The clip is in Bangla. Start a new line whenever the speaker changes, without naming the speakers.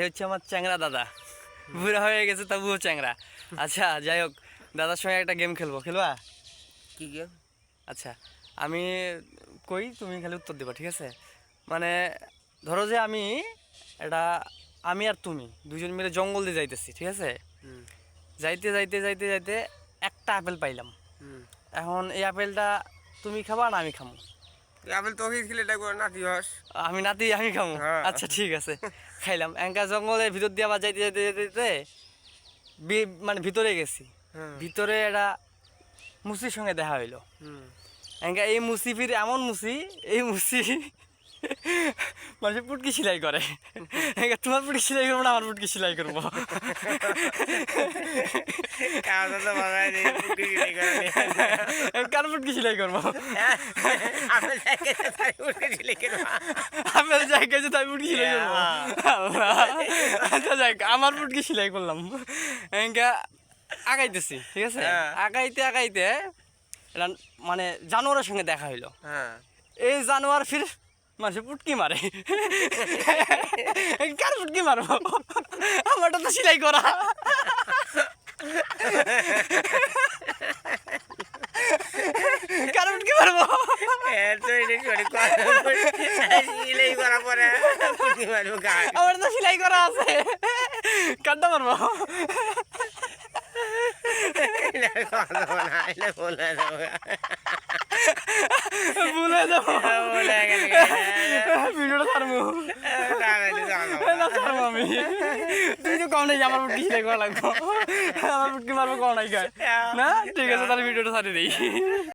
এ হচ্ছে আমার চ্যাংরা দাদা। বুড়া হয়ে গেছে তবুও চ্যাংরা। আচ্ছা যাই হোক দাদার সঙ্গে একটা গেম খেলব। খেলবা?
কি গেম
আচ্ছা আমি কই তুমি খালি উত্তর দিবা ঠিক আছে? মানে ধরো যে আমি এটা আমি আর তুমি দুজন মিলে জঙ্গল দিয়ে যাইতেছি ঠিক আছে? যাইতে যাইতে যাইতে যাইতে একটা আপেল পাইলাম। এখন এই আপেলটা তুমি খাবা না আমি খামো?
আপেল তোকে খেলে ডাকবো নাতি হস।
আমি নাতি আমি খামো।
হ্যাঁ।
আচ্ছা ঠিক আছে। খাইলাম। এঙ্কা জঙ্গলের ভিতর দিয়ে আবার যাইতে যাইতে যেতে যেতে বি- মানে ভিতরে গেছি। ভিতরে একটা মুসির সঙ্গে দেখা হইল। এঙ্কা এই মুসি ফির এমন মুসি এই মুসি মানুষের পুটকি সেলাই করে। তোমার পুটকি সেলাই করব না আমার পুটকি সেলাই করব।
করে
পুটকি সেলাই করব? আপনার জায়গায় তাই পুটকি সেলাই করব। আচ্ছা যাক আমার পুটকি সেলাই করলাম। আগাইতেছি ঠিক আছে?
হ্যাঁ।
আগাইতে আগাইতে মানে জানোয়ারের সঙ্গে দেখা হইল।
হ্যাঁ।
এই জানোয়ার ফির মানুষে পুটকি মারে। কার পুটকি মারবো? আমারটা তো সেলাই করা। পুটকি মারবো? আমার তো সেলাই করা আছে। কারটা মারবো? ভুলে যাব। ভিডিওটা ছাড়বো না ছাড়বো আমি তুই তো কম নাই যে আমার পুটকি সেলাই করা লাগবো আমার পুটকি মারবো কম নাই গায়ে না ঠিক আছে তাহলে ভিডিওটা ছাড়ি দিই